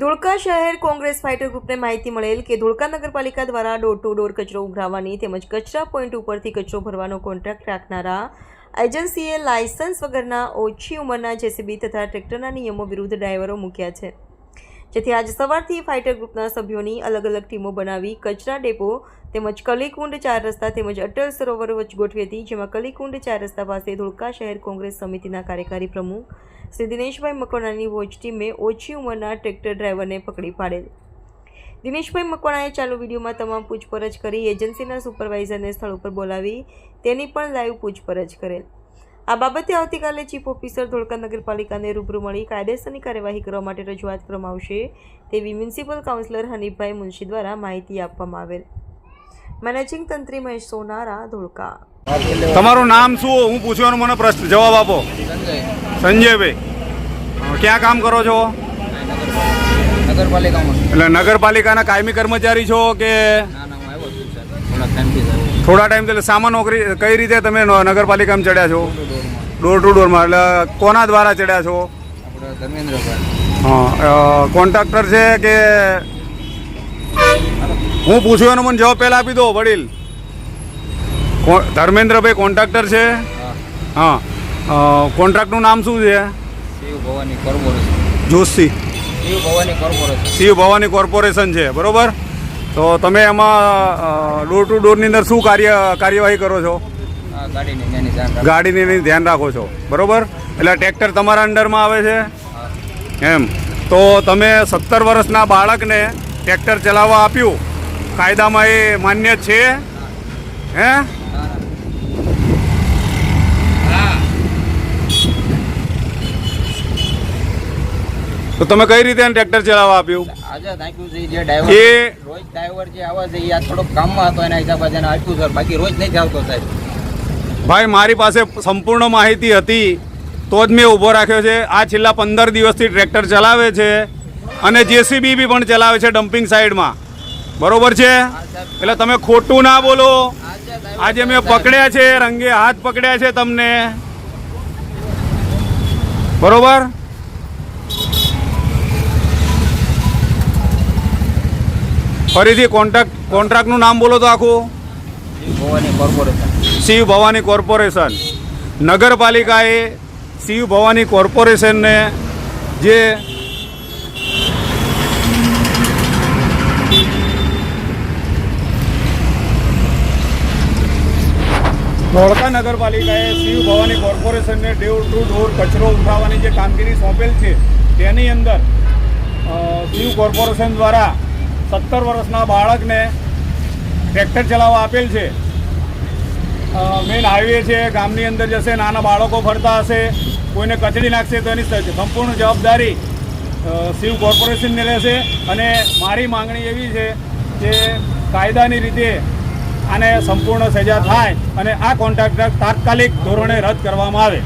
ધોળકા શહેર કોંગ્રેસ ફાઇટર ગ્રુપને માહિતી મળેલ કે ધોળકા નગરપાલિકા દ્વારા ડોર ટુ ડોર કચરો ઉઘરાવવાની તેમજ કચરા પોઈન્ટ ઉપરથી કચરો ભરવાનો કોન્ટ્રાક્ટ રાખનારા એજન્સીએ લાયસન્સ વગરના ઓછી ઉંમરના જેસીબી તથા ટ્રેક્ટરના નિયમો વિરુદ્ધ ડ્રાઈવરો મૂક્યા છે. જેથી આજ સવારથી ફાઇટર ગ્રુપના સભ્યોની અલગ અલગ ટીમો બનાવી કચરા ડેપો તેમજ કલીકુંડ ચાર રસ્તા તેમજ અટલ સરોવર વચ્ચે ગોઠવી હતી, જેમાં કલીકુંડ ચાર રસ્તા પાસે ધોળકા શહેર કોંગ્રેસ સમિતિના કાર્યકારી પ્રમુખ શ્રી દિનેશભાઈ મકવાણાની વોચ ટીમે ઓછી ઉંમરના ટ્રેક્ટર ડ્રાઈવરને પકડી પાડેલ. દિનેશભાઈ મકવાણાએ ચાલુ વિડીયોમાં તમામ પૂછપરછ કરી એજન્સીના સુપરવાઇઝરને સ્થળ ઉપર બોલાવી તેની પણ લાઈવ પૂછપરછ કરેલ. આ બાબતે આવતીકાલે ચીફ ઓફિસર ધોળકા નગરપાલિકાને રૂબરૂ મળી કાયદેસરની કાર્યવાહી કરવા માટે રજૂઆત કરવામાં આવશે તેવી મ્યુનિસિપલ કાઉન્સિલર હનીફભાઈ મુનશી દ્વારા માહિતી આપવામાં આવેલ. મેનેજિંગ તંત્રી મહેશ સોનારા ધોળકા. તમારું નામ શું? હું પૂછવાનો મને પ્રશ્ન જવાબ આપો. સંજયભાઈ. ક્યાં કામ કરો છો? નગરપાલિકામાં. એટલે નગરપાલિકાના કાયમી કર્મચારી છો કે સર. થોડા ટાઈમથી એટલે સામા નોકરી કઈ રીતે તમે નગરપાલિકામાં ચડ્યા છો? ડોર ટુ ડોરમાં એટલે કોના દ્વારા ચડ્યા છો? હા કોન્ટ્રાક્ટર છે કે હું પૂછ્યું એનો મને જવાબ પહેલાં આપી દો વડીલ. ધર્મેન્દ્રભાઈ કોન્ટ્રાક્ટર છે? હા. કોન્ટ્રાક્ટનું નામ શું છે? જોશી. શિવ ભવાની કોર્પોરેશન. શિવ ભવાની કોર્પોરેશન છે બરોબર? તો તમે એમાં ડોર ટુ ડોરની અંદર શું કાર્ય કાર્યવાહી કરો છો? ગાડીની ધ્યાન રાખો. છો. બરોબર? એટલે ટ્રેક્ટર તમારા અંડરમાં આવે છે? એમ. તો તમે સત્તર વર્ષના બાળકને ટ્રેક્ટર ચલાવવા આપ્યું. કાયદામાં એ માન્ય છે? હે ના ના હા તો તમે કઈ રીતે ટ્રેક્ટર ચલાવવા આપ્યું? આજે નાખ્યું છે જે ડ્રાઈવર એ રોજ ડ્રાઈવર જે આવે છે એ આ થોડોક કામમાં હતો એના હિસાબે એને આપ્યું સર બાકી રોજ નહીં જાવતો સાહેબ. ભાઈ મારી પાસે સંપૂર્ણ માહિતી હતી તો જ મેં ઊભો રાખ્યો છે. આ છેલ્લા પંદર દિવસથી ટ્રેક્ટર ચલાવે છે અને જેસીબી બી પણ ચલાવે છે ડમ્પિંગ સાઈડમાં બરોબર છે? એટલે તમે ખોટું ના બોલો. આજે મેં પકડ્યા છે રંગે હાથ પકડ્યા છે તમને. બરોબર? ફરીથી કોન્ટ્રાક્ટ કોન્ટ્રાક્ટનું નામ બોલો તો આખું? ભવાની કોર્પોરેશન શિવ ભવાની કોર્પોરેશન નગરપાલિકાએ શિવ ભવાની કોર્પોરેશનને જે ધોળકા નગરપાલિકાએ શિવ ભવાની કોર્પોરેશનને ડોર ટુ ડોર કચરો ઉઠાવવાની જે કામગીરી સોંપેલ છે તેની અંદર શિવ કોર્પોરેશન દ્વારા સત્તર વર્ષના બાળકને ટ્રેક્ટર ચલાવવા આપેલ છે. મેઇન હાઈવે છે, ગામની અંદર જશે, નાના બાળકો ફરતા હશે, કોઈને કચડી નાખશે તો એની સંપૂર્ણ જવાબદારી શિવ કોર્પોરેશનની રહેશે. અને મારી માંગણી એવી છે કે કાયદાની રીતે આને સંપૂર્ણ સજા થાય અને આ કોન્ટ્રાક્ટર તાત્કાલિક ધોરણે રદ કરવામાં આવે.